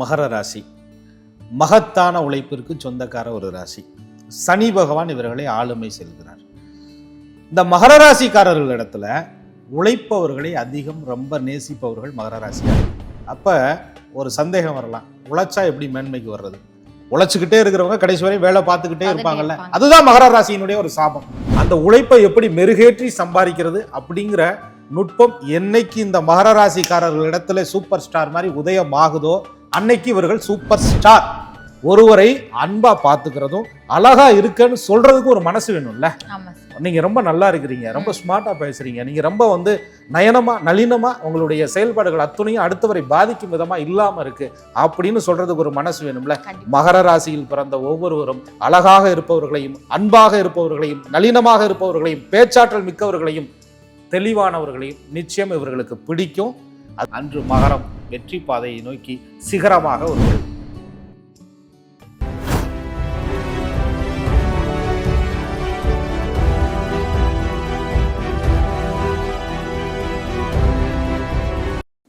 மகர ராசி. மகத்தான உழைப்பிற்கு சொந்தக்கார ஒரு ராசி. சனி பகவான் இவர்களை ஆளுமை செல்கிறார் இந்த மகர ராசிக்காரர்களிடத்துல உழைப்பவர்களை அதிகம் ரொம்ப நேசிப்பவர்கள் மகர ராசியார். அப்ப ஒரு சந்தேகம் வரலாம். உழைச்சா எப்படி மேன்மைக்கு வர்றது? உழைச்சுக்கிட்டே இருக்கிறவங்க கடைசி வரை வேலை பார்த்துக்கிட்டே இருப்பாங்கல்ல. இருப்பாங்க. அதுதான் மகர ராசியினுடைய ஒரு சாபம். அந்த உழைப்பை எப்படி மெருகேற்றி சம்பாதிக்கிறது அப்படிங்கிற நுட்பம் என்னைக்கு இந்த மகர ராசிக்காரர்கள் இடத்துல சூப்பர் ஸ்டார் மாதிரி உதயம் ஆகுதோ அன்னைக்கு இவர்கள் சூப்பர் ஸ்டார் ஒருவரை அன்பா பாத்துக்கிறதும் அழகா இருக்குன்னு சொல்றதுக்கு ஒரு மனசு வேணும்ல. நீங்க ரொம்ப நல்லா இருக்கிறீங்க ரொம்ப ஸ்மார்ட்டா பேசுறீங்க. நீங்க ரொம்ப வந்து நயனமா நளினமா உங்களுடைய செயல்பாடுகள் அத்துணையும் அடுத்தவரை பாதிக்கும் விதமா இல்லாம இருக்கு அப்படின்னு சொல்றதுக்கு ஒரு மனசு வேணும்ல. மகர ராசியில் பிறந்த ஒவ்வொருவரும் அழகாக இருப்பவர்களையும் அன்பாக இருப்பவர்களையும் நளினமாக இருப்பவர்களையும் பேச்சாற்றல் மிக்கவர்களையும் தெளிவானவர்களையும் நிச்சயம் இவர்களுக்கு பிடிக்கும். அன்று மகரம் வெற்றி பாதையை நோக்கி சிகரமாக ஒரு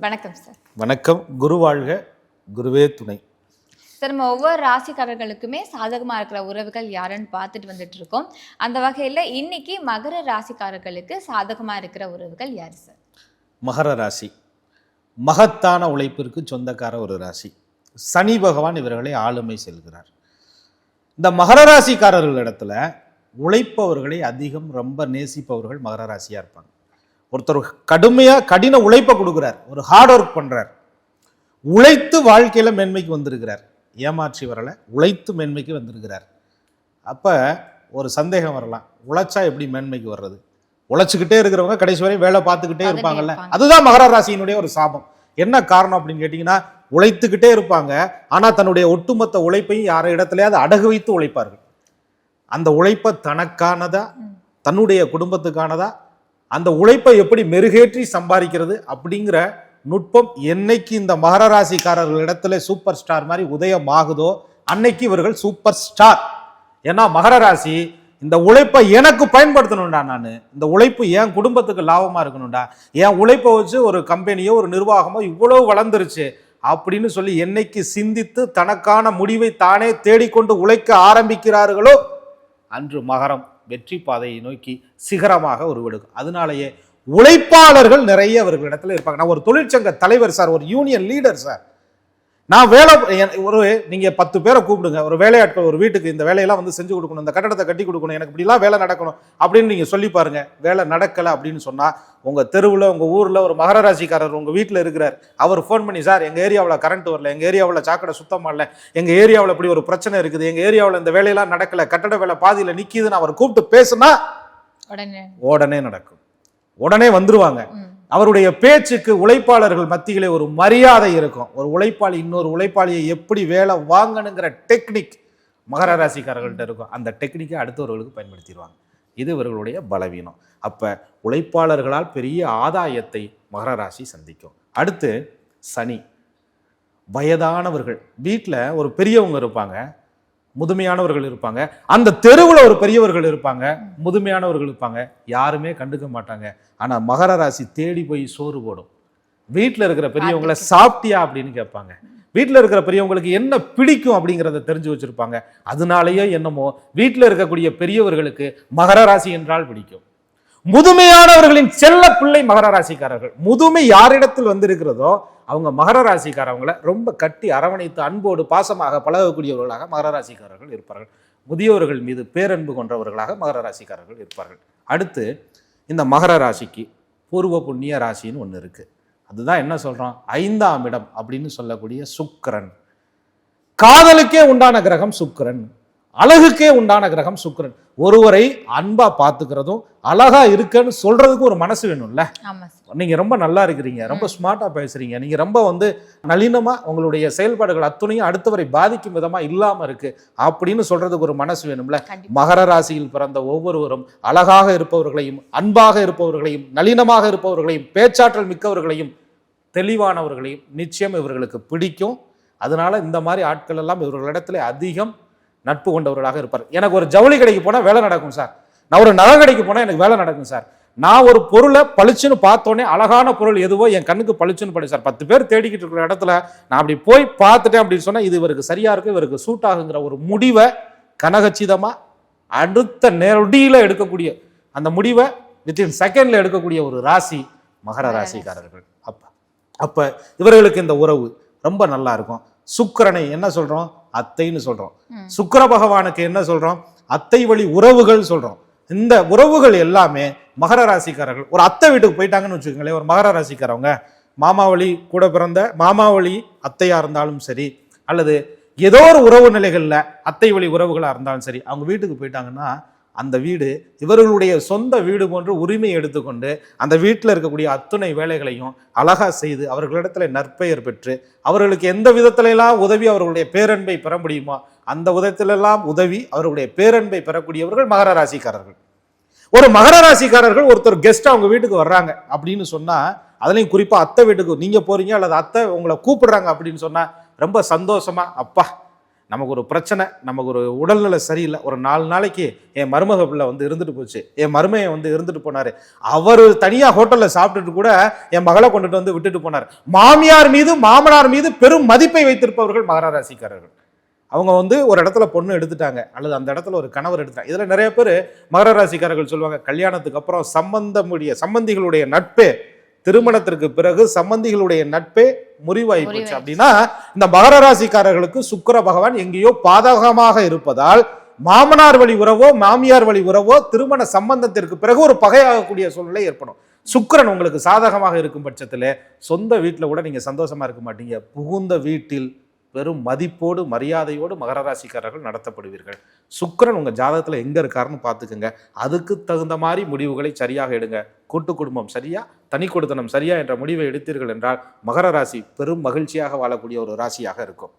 வணக்கம் சார். வணக்கம். குரு வாழ்க குருவே துணை. சார் நம்ம ஒவ்வொரு ராசிக்காரர்களுக்குமே சாதகமா இருக்கிற உறவுகள் யாருன்னு பார்த்துட்டு வந்துட்டு இருக்கோம். அந்த வகையில இன்னைக்கு மகர ராசிக்காரர்களுக்கு சாதகமா இருக்கிற உறவுகள் யாரு சார்? மகர ராசி. மகத்தான உழைப்பிற்கு சொந்தக்கார ஒரு ராசி. சனி பகவான் இவர்களை ஆளுமை செல்கிறார். இந்த மகர ராசிக்காரர்களிடத்துல உழைப்பவர்களை அதிகம் ரொம்ப நேசிப்பவர்கள் மகர ராசியாக இருப்பாங்க. ஒருத்தர் கடுமையாக கடின உழைப்பை கொடுக்குறார். ஒரு ஹார்ட் ஒர்க் பண்ணுறார் உழைத்து வாழ்க்கையில் மேன்மைக்கு வந்திருக்கிறார். ஏமாற்றி வரலை உழைத்து மேன்மைக்கு வந்திருக்கிறார். அப்போ ஒரு சந்தேகம் வரலாம். உழைச்சா எப்படி மேன்மைக்கு வர்றது? உழைச்சுக்கிட்டே இருக்கிறவங்க கடைசி வரை வேலை பார்த்துக்கிட்டே இருப்பாங்கல்ல. இருப்பாங்க. அதுதான் மகர ராசியினுடைய ஒரு சாபம். என்ன காரணம் அப்படின்னு கேட்டிங்கன்னா உழைத்துக்கிட்டே இருப்பாங்க. ஆனா தன்னுடைய ஒட்டுமொத்த உழைப்பையும் யார இடத்துலயாவது அடகு வைத்து உழைப்பார்கள். அந்த உழைப்பை தனக்கானதா. தன்னுடைய குடும்பத்துக்கானதா? அந்த உழைப்பை எப்படி மெருகேற்றி சம்பாதிக்கிறது அப்படிங்கிற நுட்பம் என்னைக்கு இந்த மகர ராசிக்காரர்கள் இடத்துல சூப்பர் ஸ்டார் மாதிரி உதயம் ஆகுதோ அன்னைக்கு இவர்கள் சூப்பர் ஸ்டார் ஏன்னா மகர ராசி இந்த உழைப்பை எனக்கு பயன்படுத்தணும்டா நான். இந்த உழைப்பு என் குடும்பத்துக்கு லாபமாக இருக்கணும்டா. என் உழைப்பை வச்சு ஒரு கம்பெனியோ ஒரு நிர்வாகமோ இவ்வளவு வளர்ந்துருச்சு அப்படின்னு சொல்லி என்னைக்கு சிந்தித்து தனக்கான முடிவை தானே தேடிக்கொண்டு உழைக்க ஆரம்பிக்கிறார்களோ அன்று மகரம் வெற்றி பாதையை நோக்கி சிகரமாக உருவெடுக்கும். அதனாலேயே உழைப்பாளர்கள் நிறைய அவர்களிடத்துல இருப்பாங்க. நான் ஒரு தொழிற்சங்க தலைவர் சார் ஒரு யூனியன் லீடர் சார். நான் வேலை ஒரு நீங்க பத்து பேரை கூப்பிடுங்க. ஒரு வேலையாட்கள் ஒரு வீட்டுக்கு இந்த வேலையெல்லாம் வந்து செஞ்சு கொடுக்கணும் இந்த கட்டடத்தை கட்டி கொடுக்கணும் எனக்கு இப்படிலாம் வேலை நடக்கணும் அப்படின்னு நீங்க சொல்லி பாருங்க. வேலை நடக்கல அப்படின்னு சொன்னா உங்க தெருவில் உங்க ஊர்ல ஒரு மகர ராசிக்காரர் உங்க வீட்டில் இருக்கிறார். அவர் ஃபோன் பண்ணி சார் எங்க ஏரியாவில் கரண்ட் வரல எங்க ஏரியாவில் சாக்கடை சுத்தமா இல்லை எங்க ஏரியாவில் இப்படி ஒரு பிரச்சனை இருக்குது எங்க ஏரியாவில் இந்த வேலையெல்லாம் நடக்கல கட்டட வேலை பாதியில நிக்கிதுன்னு அவர் கூப்பிட்டு பேசுனா உடனே. உடனே நடக்கும். உடனே வந்துருவாங்க. அவருடைய பேச்சுக்கு உழைப்பாளர்கள் மத்தியிலே ஒரு மரியாதை இருக்கும். ஒரு உழைப்பாளி இன்னொரு உழைப்பாளியை எப்படி வேலை வாங்கணுங்கிற டெக்னிக் மகர ராசிக்காரர்கள்ட்ட இருக்கும். அந்த டெக்னிக்கை அடுத்தவர்களுக்கு பயன்படுத்திடுவாங்க. இது இவர்களுடைய பலவீனம். அப்போ உழைப்பாளர்களால் பெரிய ஆதாயத்தை மகர ராசி சந்திக்கும். அடுத்து சனி. வயதானவர்கள். வீட்டில் ஒரு பெரியவங்க இருப்பாங்க. முதுமையானவர்கள் இருப்பாங்க. அந்த தெருவில் ஒரு பெரியவர்கள் இருப்பாங்க. முதுமையானவர்கள் இருப்பாங்க. யாருமே கண்டுக்க மாட்டாங்க. ஆனா மகர ராசி தேடி போய் சோறு போடும். வீட்டில் இருக்கிற பெரியவங்களை சாப்பிட்டியா அப்படின்னு கேட்பாங்க. வீட்டில் இருக்கிற பெரியவங்களுக்கு என்ன பிடிக்கும் அப்படிங்கிறத தெரிஞ்சு வச்சிருப்பாங்க. அதனாலேயோ என்னமோ வீட்டில் இருக்கக்கூடிய பெரியவர்களுக்கு மகர ராசி என்றால் பிடிக்கும். முதுமையானவர்களின் செல்ல பிள்ளை மகர ராசிக்காரர்கள். முதுமை யாரிடத்தில் வந்திருக்கிறதோ அவங்க மகர ராசிக்காரவங்களை ரொம்ப கட்டி அரவணைத்து அன்போடு பாசமாக பழகக்கூடியவர்களாக மகர ராசிக்காரர்கள் இருப்பார்கள். முதியோர்கள் மீது பேரன்பு கொண்டவர்களாக மகர ராசிக்காரர்கள் இருப்பார்கள். அடுத்து இந்த மகர ராசிக்கு பூர்வ புண்ணிய ராசின்னு ஒன்று இருக்குது அதுதான் என்ன சொல்கிறோம் ஐந்தாம் இடம் அப்படின்னு சொல்லக்கூடிய சுக்கரன். காதலுக்கே உண்டான கிரகம் சுக்கரன். அழகுக்கே உண்டான கிரகம் சுக்கிரன். ஒருவரை அன்பா பாத்துக்கிறதும் அழகா இருக்குன்னு சொல்றதுக்கு ஒரு மனசு வேணும்ல? நீங்க ரொம்ப நல்லா இருக்கிறீங்க ரொம்ப ஸ்மார்ட்டா பேசுறீங்க. நீங்க ரொம்ப வந்து நளினமா உங்களுடைய செயல்பாடுகள் அத்துணையும் அடுத்தவரை பாதிக்கும் விதமா இல்லாம இருக்கு அப்படின்னு சொல்றதுக்கு ஒரு மனசு வேணும்ல? மகர ராசியில் பிறந்த ஒவ்வொருவரும் அழகாக இருப்பவர்களையும் அன்பாக இருப்பவர்களையும் நளினமாக இருப்பவர்களையும் பேச்சாற்றல் மிக்கவர்களையும் தெளிவானவர்களையும் நிச்சயம் இவர்களுக்கு பிடிக்கும். அதனால இந்த மாதிரி ஆட்கள் எல்லாம் இவர்களிடத்துல அதிகம் நட்பு கொண்டவர்களாக இருப்பார். எனக்கு ஒரு ஜவுளி கடைக்கு போனால் வேலை நடக்கும் சார். நான் ஒரு நகை கடைக்கு போனால் எனக்கு வேலை நடக்கும் சார். நான் ஒரு பொருளை பளிச்சுன்னு பார்த்தோன்னே அழகான பொருள் எதுவோ என் கண்ணுக்கு பளிச்சுன்னு படி சார். பத்து பேர் தேடிக்கிட்டு இருக்கிற இடத்துல நான் அப்படி போய் பார்த்துட்டேன் அப்படின்னு சொன்னா இது இவருக்கு சரியா இருக்கு இவருக்கு சூட் ஆகுங்கிற ஒரு முடிவை கனகச்சிதமா அடுத்த நொடியில எடுக்கக்கூடிய அந்த முடிவை வித்தின் செகண்ட்ல எடுக்கக்கூடிய ஒரு ராசி மகர ராசிக்காரர்கள். அப்ப அப்ப இவர்களுக்கு இந்த உறவு ரொம்ப நல்லா இருக்கும். சுக்கிரனை என்ன சொல்றோம்? அத்தைன்னு சொல்றோம். சுக்கிர பகவானுக்கு என்ன சொல்றோம்? அத்தை வழி உறவுகள் சொல்றோம். இந்த உறவுகள் எல்லாமே மகர ராசிக்காரர்கள் ஒரு அத்தை வீட்டுக்கு போயிட்டாங்கன்னு வச்சுக்கோங்களேன் ஒரு மகர ராசிக்காரவங்க மாமாவளி கூட பிறந்த மாமாவளி அத்தையா இருந்தாலும் சரி அல்லது ஏதோ ஒரு உறவு நிலைகள்ல அத்தை வழி உறவுகளா இருந்தாலும் சரி அவங்க வீட்டுக்கு போயிட்டாங்கன்னா அந்த வீடு இவர்களுடைய சொந்த வீடு போன்று உரிமை எடுத்துக்கொண்டு அந்த வீட்டில் இருக்கக்கூடிய அத்துணை வேலைகளையும் அழகாக செய்து அவர்களிடத்தில் நற்பெயர் பெற்று அவர்களுக்கு எந்த விதத்துல எல்லாம் உதவி அவர்களுடைய பேரன்பை பெற முடியுமோ அந்த விதத்திலெல்லாம் உதவி அவர்களுடைய பேரன்பை பெறக்கூடியவர்கள் மகர ராசிக்காரர்கள். ஒரு மகர ராசிக்காரர்கள் ஒருத்தர் கெஸ்ட் அவங்க வீட்டுக்கு வர்றாங்க அப்படின்னு சொன்னால் அதுலேயும் குறிப்பாக அத்தை வீட்டுக்கு நீங்கள் போகிறீங்க அல்லது அத்தை உங்களை கூப்பிடுறாங்க அப்படின்னு சொன்னால் ரொம்ப சந்தோஷமா அப்பா நமக்கு ஒரு பிரச்சனை நமக்கு ஒரு உடல்நிலை சரியில்லை. ஒரு நாலு நாளைக்கு என் மருமக பிள்ளை வந்து இருந்துட்டு போச்சு. என் மருமையை வந்து இருந்துட்டு போனார். அவர் தனியாக ஹோட்டலில் சாப்பிட்டுட்டு கூட என் மகளை கொண்டுட்டு வந்து விட்டுட்டு போனார். மாமியார் மீது மாமனார் மீது பெரும் மதிப்பை வைத்திருப்பவர்கள் மகர ராசிக்காரர்கள் அவங்க வந்து ஒரு இடத்துல பொண்ணு எடுத்துட்டாங்க. அல்லது அந்த இடத்துல ஒரு கணவர் எடுத்துட்டாங்க. இதில் நிறைய பேர் மகர ராசிக்காரர்கள் சொல்லுவாங்க கல்யாணத்துக்கு அப்புறம் சம்பந்தமுடைய சம்பந்திகளுடைய நட்பே திருமணத்திற்கு பிறகு சம்பந்திகளுடைய நட்பே முறிவாகி போச்சு. அப்படின்னா இந்த மகர ராசிக்காரர்களுக்கு சுக்கிர பகவான் எங்கேயோ பாதகமாக இருப்பதால் மாமனார் வழி உறவோ மாமியார் வழி உறவோ திருமண சம்பந்தத்திற்கு பிறகு ஒரு பகையாகக்கூடிய சூழ்நிலை ஏற்படும். சுக்கிரன் உங்களுக்கு சாதகமாக இருக்கும் பட்சத்தில் சொந்த வீட்டில் கூட நீங்க சந்தோஷமா இருக்க மாட்டீங்க. புகுந்த வீட்டில் பெரும் மதிப்போடு மரியாதையோடு மகர ராசிக்காரர்கள் நடத்தப்படுவீர்கள். சுக்கிரன் உங்க ஜாதகத்துல எங்க இருக்காருன்னு பார்த்துக்குங்க. அதுக்கு தகுந்த மாதிரி முடிவுகளை சரியாக எடுங்க. கூட்டு குடும்பம் சரியா? தனி கொடுத்தனம் சரியா என்ற முடிவை எடுத்தீர்கள் என்றால் மகர ராசி பெரும் மகிழ்ச்சியாக வாழக்கூடிய ஒரு ராசியாக இருக்கும்.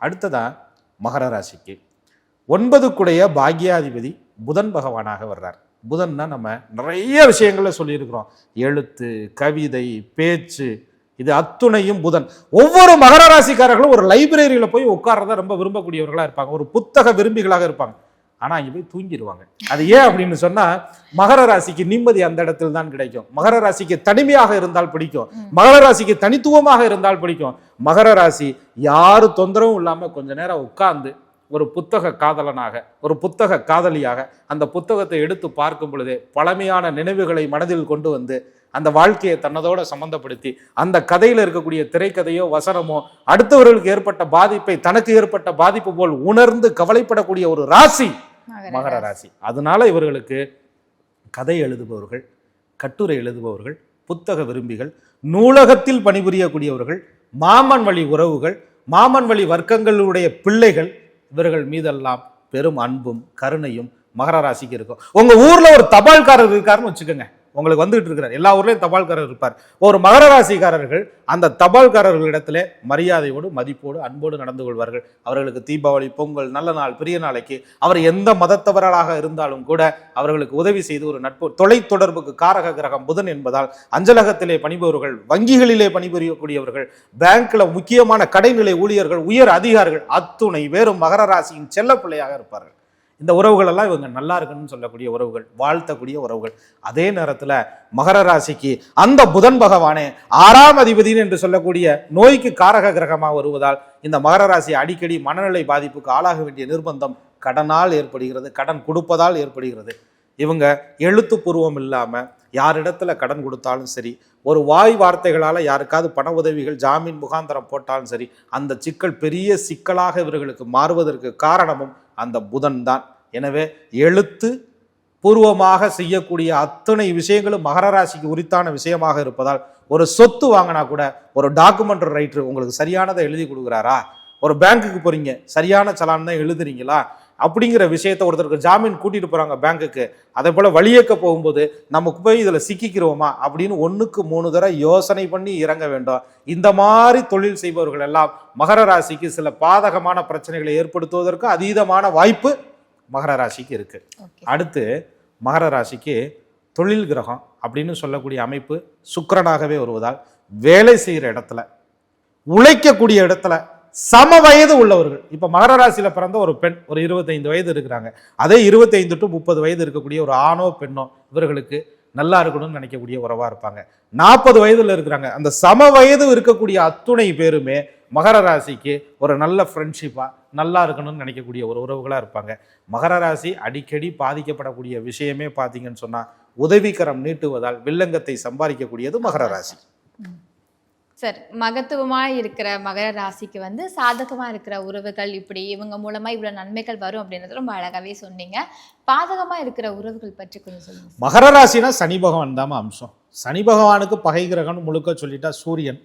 அடுத்ததான் மகர ராசிக்கு. ஒன்பதுக்குடைய பாக்யாதிபதி புதன் பகவானாக வர்றார். புதன்னா நம்ம நிறைய விஷயங்களை சொல்லியிருக்கிறோம். எழுத்து கவிதை பேச்சு இது அத்துணையும் புதன். ஒவ்வொரு மகர ராசிக்காரர்களும் ஒரு லைப்ரரியில் போய் உட்கார்றத ரொம்ப விரும்பக்கூடியவர்களாக இருப்பாங்க. ஒரு புத்தக விரும்பிகளாக இருப்பாங்க. ஆனா இங்க போய் தூங்கிடுவாங்க அது ஏன் அப்படின்னு சொன்னா மகர ராசிக்கு நிம்மதி அந்த இடத்தில் தான் கிடைக்கும். மகர ராசிக்கு தனிமையாக இருந்தால் பிடிக்கும். மகர ராசிக்கு தனித்துவமாக இருந்தால் பிடிக்கும். மகர ராசி யாரு தொந்தரவும் இல்லாம கொஞ்ச நேரம் உட்கார்ந்து ஒரு புத்தக காதலனாக ஒரு புத்தக காதலியாக அந்த புத்தகத்தை எடுத்து பார்க்கும் பொழுதே பழமையான நினைவுகளை மனதில் கொண்டு வந்து அந்த வாழ்க்கையை தன்னதோட சம்பந்தப்படுத்தி அந்த கதையில இருக்கக்கூடிய திரைக்கதையோ வசனமோ அடுத்தவர்களுக்கு ஏற்பட்ட பாதிப்பை தனக்கு ஏற்பட்ட பாதிப்பு போல் உணர்ந்து கவலைப்படக்கூடிய ஒரு ராசி மகர ராசி. அதனால இவர்களுக்கு கதை எழுதுபவர்கள் கட்டுரை எழுதுபவர்கள் புத்தக விரும்பிகள் நூலகத்தில் பணிபுரியக்கூடியவர்கள் மாமன் வழி உறவுகள் மாமன் வழி வர்க்கங்களுடைய பிள்ளைகள் இவர்கள் மீதெல்லாம் பெரும் அன்பும் கருணையும் மகர ராசிக்கு இருக்கும். உங்க ஊர்ல ஒரு தபால்காரர் இருக்காருன்னு வச்சுக்கோங்க. உங்களுக்கு வந்துகிட்டு இருக்கிறார். எல்லா ஊர்லேயும் தபால்காரர் இருப்பார். ஒரு மகர ராசிக்காரர்கள் அந்த தபால்காரர்களிடத்துல மரியாதையோடு மதிப்போடு அன்போடு நடந்து கொள்வார்கள். அவர்களுக்கு தீபாவளி பொங்கல் நல்ல நாள் பெரிய நாளைக்கு அவர் எந்த மதத்தவர்களாக இருந்தாலும் கூட அவர்களுக்கு உதவி செய்து ஒரு நட்பு தொலைத்தொடர்புக்கு காரக கிரகம் புதன் என்பதால் அஞ்சலகத்திலே பணிபுரிபவர்கள் வங்கிகளிலே பணிபுரியக்கூடியவர்கள் பேங்க்ல முக்கியமான கடைநிலை ஊழியர்கள் உயர் அதிகாரிகள் அத்துணை வேறும் மகர ராசியின் செல்ல பிள்ளையாக இருப்பார்கள். இந்த உறவுகளெல்லாம் இவங்க நல்லா இருக்குன்னு சொல்லக்கூடிய உறவுகள் வாழ்த்தக்கூடிய உறவுகள். அதே நேரத்தில் மகர ராசிக்கு அந்த புதன் பகவானே ஆறாம் அதிபதினு என்று சொல்லக்கூடிய நோய்க்கு காரக கிரகமாக வருவதால் இந்த மகர ராசி அடிக்கடி மனநிலை பாதிப்புக்கு ஆளாக வேண்டிய நிர்பந்தம் கடனால் ஏற்படுகிறது கடன் கொடுப்பதால் ஏற்படுகிறது. இவங்க எழுத்துப்பூர்வம் இல்லாமல் யாரிடத்துல கடன் கொடுத்தாலும் சரி ஒரு வாய் வார்த்தைகளால் யாருக்காவது பண உதவிகள் ஜாமீன் முகாந்தரம் போட்டாலும் சரி அந்த சிக்கல் பெரிய சிக்கலாக இவர்களுக்கு மாறுவதற்கு காரணமும் அந்த புதன் தான். எனவே எழுத்து பூர்வமாக செய்யக்கூடிய அத்தனை விஷயங்களும் மகர ராசிக்கு உரித்தான விஷயமாக இருப்பதால் ஒரு சொத்து வாங்கினா கூட ஒரு டாக்குமெண்ட் ரைட்டர் உங்களுக்கு சரியானதை எழுதி கொடுக்குறாரா? ஒரு பேங்க்குக்கு போறீங்க சரியான சலான் தான் எழுதுறீங்களா? அப்படிங்கிற விஷயத்த ஒருத்தருக்கு ஜாமீன் கூட்டிட்டு போறாங்க பேங்க்குக்கு அதே போல வழியேக்க போகும்போது நமக்கு போய் இதுல சிக்கிக்கிறோமா அப்படின்னு ஒண்ணுக்கு மூணு தடவை யோசனை பண்ணி இறங்க வேண்டும். இந்த மாதிரி தொழில் செய்பவர்கள் எல்லாம் மகர ராசிக்கு சில பாதகமான பிரச்சனைகளை ஏற்படுத்துவதற்கு அதீதமான வாய்ப்பு மகர ராசிக்கு இருக்கு. அடுத்து மகர ராசிக்கு தொழில் கிரகம் அப்படின்னு சொல்லக்கூடிய அமைப்பு சுக்கிரனாகவே வருவதால் வேலை செய்கிற இடத்துல உழைக்கக்கூடிய இடத்துல சம வயது உள்ளவர்கள். இப்போ மகரராசியில் பிறந்த ஒரு பெண் ஒரு இருபத்தைந்து வயது இருக்கிறாங்க. அதே இருபத்தைந்து டு முப்பது வயது இருக்கக்கூடிய ஒரு ஆணோ பெண்ணோ இவர்களுக்கு நல்லா இருக்கணும்னு நினைக்கக்கூடிய உறவாக இருப்பாங்க. நாற்பது வயதில் இருக்கிறாங்க. அந்த சம வயது இருக்கக்கூடிய அத்துணை பேருமே மகர ராசிக்கு ஒரு நல்ல ஃப்ரெண்ட்ஷிப்பாக நல்லா இருக்கணும்னு நினைக்கக்கூடிய ஒரு உறவுகளாக இருப்பாங்க. மகர ராசி அடிக்கடி பாதிக்கப்படக்கூடிய விஷயமே பார்த்தீங்கன்னு சொன்னால் உதவிக்கரம் நீட்டுவதால் வில்லங்கத்தை சம்பாதிக்கக்கூடியது மகர ராசி. சார் மகத்துவமாக இருக்கிற மகர ராசிக்கு வந்து சாதகமாக இருக்கிற உறவுகள் இப்படி இவங்க மூலமாக இவ்வளோ நன்மைகள் வரும் அப்படின்றது ரொம்ப அழகாகவே சொன்னீங்க. பாதகமாக இருக்கிற உறவுகள் பற்றி கொஞ்சம் சொல்லுங்கள் மகர ராசினா சனி பகவான் தாம அம்சம். சனி பகவானுக்கு பகை கிரகம்னு முழுக்க சொல்லிட்டா சூரியன்.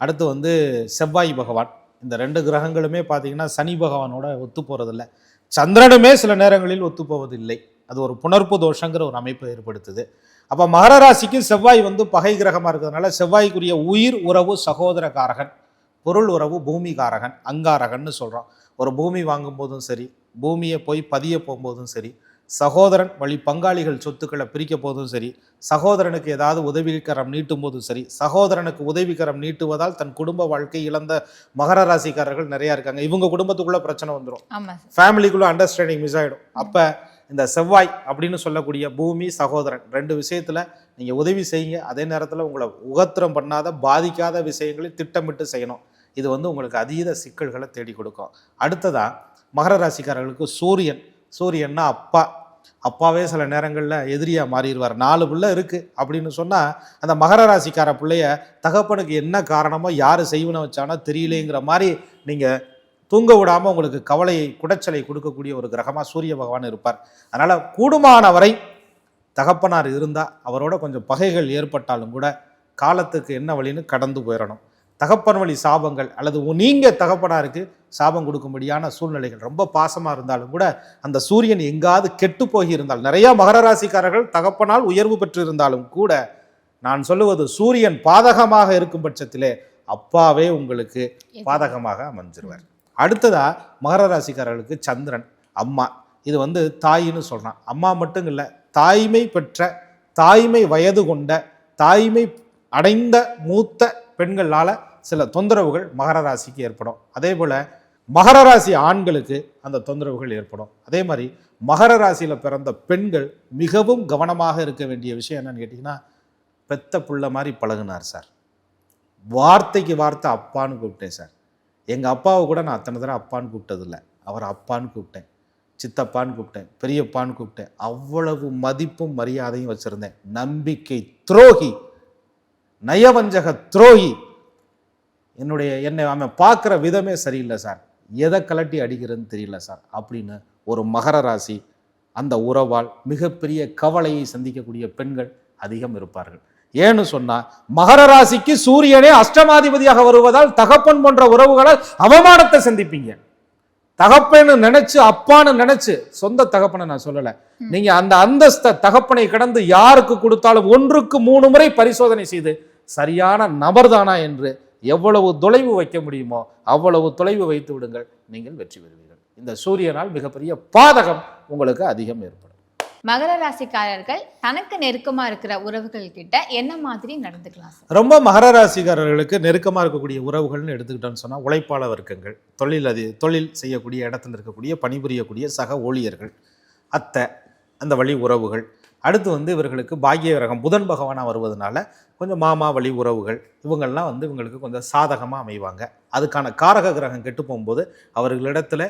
அடுத்து வந்து செவ்வாய் பகவான். இந்த ரெண்டு கிரகங்களுமே பார்த்தீங்கன்னா சனி பகவானோட ஒத்து போகிறதில்ல சந்திரனுமே சில நேரங்களில் ஒத்து போவதில்லை. அது ஒரு புணர்ப்பு தோஷங்கிற ஒரு அமைப்பை ஏற்படுத்துது. அப்போ மகர ராசிக்கு செவ்வாய் வந்து பகை கிரகமாக இருக்கிறதுனால செவ்வாய்க்குரிய உயிர் உறவு சகோதரகாரகன் பொருள் உறவு பூமிகாரகன் அங்காரகன்னு சொல்கிறோம் ஒரு பூமி வாங்கும் போதும் சரி பூமியை போய் பதிய போகும்போதும் சரி சகோதரன் வழி பங்காளிகள் சொத்துக்களை பிரிக்க போதும் சரி சகோதரனுக்கு ஏதாவது உதவிக்கரம் நீட்டும் போதும் சரி சகோதரனுக்கு உதவிக்கரம் நீட்டுவதால் தன் குடும்ப வாழ்க்கை இழந்த மகர ராசிக்காரர்கள் நிறையா இருக்காங்க. இவங்க குடும்பத்துக்குள்ள பிரச்சனை வந்துடும் ஃபேமிலிக்குள்ள அண்டர்ஸ்டாண்டிங் மிஸ் ஆகிடும் அப்போ இந்த செவ்வாய் அப்படின்னு சொல்லக்கூடிய பூமி சகோதரன் ரெண்டு விஷயத்தில் நீங்கள் உதவி செய்யுங்க. அதே நேரத்தில் உங்களை உகத்திரம் பண்ணாத பாதிக்காத விஷயங்களை திட்டமிட்டு செய்யணும். இது வந்து உங்களுக்கு அதீத சிக்கல்களை தேடி கொடுக்கும். அடுத்ததாக மகர ராசிக்காரர்களுக்கு சூரியன். சூரியன்னா அப்பா. அப்பாவே சில நேரங்களில் எதிரியாக மாறிடுவார். நாலு பிள்ளை இருக்குது அப்படின்னு சொன்னால் அந்த மகர ராசிக்கார பிள்ளைய தகப்பனுக்கு என்ன காரணமோ யார் செய்வன வச்சானோ தெரியலேங்கிற மாதிரி நீங்கள் தூங்க விடாமல் உங்களுக்கு கவலையை குடைச்சலை கொடுக்கக்கூடிய ஒரு கிரகமாக சூரிய பகவான் இருப்பார். அதனால் கூடுமான வரை தகப்பனார் இருந்தால் அவரோட கொஞ்சம் பகைகள் ஏற்பட்டாலும் கூட காலத்துக்கு என்ன வழின்னு கடந்து போயிடணும் தகப்பன் வழி சாபங்கள் அல்லது நீங்கள் தகப்பனாருக்கு சாபம் கொடுக்கும்படியான சூழ்நிலைகள் ரொம்ப பாசமாக இருந்தாலும் கூட அந்த சூரியன் எங்காவது கெட்டு போகி இருந்தால் நிறைய மகர ராசிக்காரர்கள் தகப்பனால் உயர்வு பெற்று இருந்தாலும் கூட நான் சொல்லுவது சூரியன் பாதகமாக இருக்கும் பட்சத்திலே அப்பாவே உங்களுக்கு பாதகமாக அமைஞ்சிருவார். அடுத்ததா மகர ராசிக்காரர்களுக்கு சந்திரன் அம்மா. இது வந்து தாயின்னு சொல்கிறான் அம்மா மட்டும் இல்லை தாய்மை பெற்ற தாய்மை வயது கொண்ட தாய்மை அடைந்த மூத்த பெண்களால் சில தொந்தரவுகள் மகர ராசிக்கு ஏற்படும். அதே போல் மகர ராசி ஆண்களுக்கு அந்த தொந்தரவுகள் ஏற்படும். அதே மாதிரி மகர ராசியில் பிறந்த பெண்கள் மிகவும் கவனமாக இருக்க வேண்டிய விஷயம் என்னன்னு கேட்டிங்கன்னா பெத்த புள்ள மாதிரி பழகுனார் சார். வார்த்தைக்கு வார்த்தை அப்பான்னு கூப்பிட்டேன் சார். எங்கள் அப்பாவை கூட நான் அத்தனை தடவை அப்பான்னு கூப்பிட்டதில்ல. அவர் அப்பான்னு கூப்பிட்டேன். சித்தப்பான்னு கூப்பிட்டேன். பெரியப்பான்னு கூப்பிட்டேன். அவ்வளவு மதிப்பும் மரியாதையும் வச்சுருந்தேன். நம்பிக்கை துரோகி. நயவஞ்சக துரோகி. என்னுடைய என்னை அவன் பார்க்குற விதமே சரியில்லை சார். எதை கலட்டி அடிக்கிறதுன்னு தெரியல சார். அப்படின்னு ஒரு மகர ராசி அந்த உறவால் மிகப்பெரிய கவலையை சந்திக்கக்கூடிய பெண்கள் அதிகம் இருப்பார்கள். ஏன்னு சொன்னா மகர ராசிக்கு சூரியனே அஷ்டமாதிபதியாக வருவதால் தகப்பன் போன்ற உறவுகளால் அவமானத்தை சந்திப்பீங்க. தகப்பன்னு நினைச்சு அப்பான்னு நினைச்சு சொந்த தகப்பனை நான் சொல்லல. நீங்க அந்த அந்தஸ்த தகப்பனை கடந்து யாருக்கு கொடுத்தாலும் ஒன்றுக்கு மூணு முறை பரிசோதனை செய்து சரியான நபர்தானா என்று எவ்வளவு தொலைவு வைக்க முடியுமோ அவ்வளவு தொலைவு வைத்து விடுங்கள். நீங்கள் வெற்றி பெறுவீர்கள். இந்த சூரியனால் மிகப்பெரிய பாதகம் உங்களுக்கு அதிகம் ஏற்படும். மகர ராசிக்காரர்கள் தனக்கு நெருக்கமா இருக்கிற உறவுகள் கிட்ட என்ன மாதிரி நடந்துக்கலாம் சார்? ரொம்ப மகர ராசிக்காரர்களுக்கு நெருக்கமாக இருக்கக்கூடிய உறவுகள்னு எடுத்துக்கிட்டோம்னு சொன்னால் உழைப்பாள வர்க்கங்கள் தொழில் அது தொழில் செய்யக்கூடிய இடத்துல இருக்கக்கூடிய பணிபுரியக்கூடிய சக ஊழியர்கள் அத்தை அந்த வழி உறவுகள். அடுத்து வந்து இவர்களுக்கு பாக்கிய கிரகம் புதன் பகவானாக வருவதனால கொஞ்சம் மாமா வழி உறவுகள் இவங்கெல்லாம் வந்து இவங்களுக்கு கொஞ்சம் சாதகமாக அமைவாங்க. அதுக்கான காரக கிரகம் கெட்டு போகும்போது அவர்களிடத்துல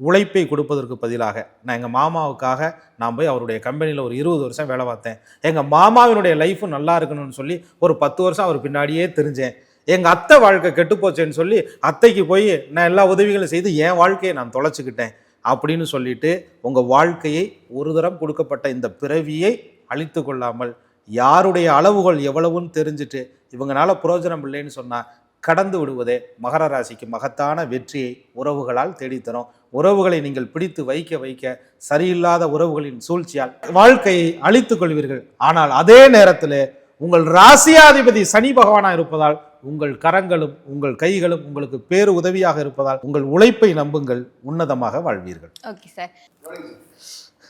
உழைப்பை கொடுப்பதற்கு பதிலாக நான் எங்கள் மாமாவுக்காக நான் போய் அவருடைய கம்பெனியில் ஒரு இருபது வருஷம் வேலை பார்த்தேன். எங்கள் மாமாவினுடைய லைஃப்பும் நல்லா இருக்கணும்னு சொல்லி ஒரு பத்து வருஷம் அவர் பின்னாடியே தெரிஞ்சேன். எங்கள் அத்தை வாழ்க்கை கெட்டுப்போச்சேன்னு சொல்லி அத்தைக்கு போய் நான் எல்லா உதவிகளும் செய்து என் வாழ்க்கையை நான் தொலைச்சிக்கிட்டேன் அப்படின்னு சொல்லிட்டு உங்கள் வாழ்க்கையை ஒரு தரம் கொடுக்கப்பட்ட இந்த பிறவியை அழித்து கொள்ளாமல் யாருடைய அளவுகள் எவ்வளவுன்னு தெரிஞ்சுட்டு இவங்களால புரோஜனம் இல்லைன்னு சொன்னால் கடந்து விடுவதே மகர ராசிக்கு மகத்தான வெற்றியை உறவுகளால் தேடித்தரும். உறவுகளை நீங்கள் பிடித்து வைக்க வைக்க சரியில்லாத உறவுகளின் சூழ்ச்சியால் வாழ்க்கையை அழித்துக் கொள்வீர்கள். ஆனால் அதே நேரத்தில் உங்கள் ராசியாதிபதி சனி பகவானா இருப்பதால் உங்கள் கரங்களும் உங்கள் கைகளும் உங்களுக்கு பேரு உதவியாக இருப்பதால் உங்கள் உழைப்பை நம்புங்கள். உன்னதமாக வாழ்வீர்கள். ஓகே சார்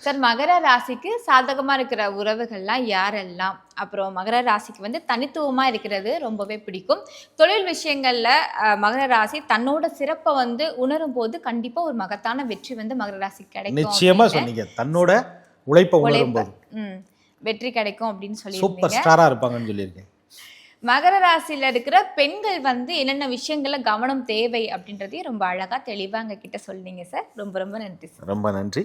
சார் மகர ராசிக்கு சாதகமா இருக்கிற உறவுகள்லாம் யாரெல்லாம்? அப்புறம் மகர ராசிக்கு வந்து தனித்துவமா இருக்கிறது ரொம்பவே பிடிக்கும். தொழில் விஷயங்கள்ல மகர ராசி தன்னோட சிறப்பை வந்து உணரும் போது கண்டிப்பா ஒரு மகத்தான வெற்றி வந்து மகர ராசிக்கு கிடைக்கும் நிச்சயமா. சொன்னீங்க. தன்னோட உழைப்பை உணரும் போது வெற்றி கிடைக்கும் அப்படின்னு சூப்பர் சொல்லியிருந்தீங்க ஸ்டாரா இருப்பாங்கன்னு சொல்லியிருக்கேன். மகர ராசியில இருக்கிற பெண்கள் வந்து என்னென்ன விஷயங்கள்ல கவனம் தேவை அப்படின்றதையும் ரொம்ப அழகா தெளிவா எங்க கிட்ட சொன்னீங்க சார். ரொம்ப ரொம்ப நன்றி சார். ரொம்ப நன்றி.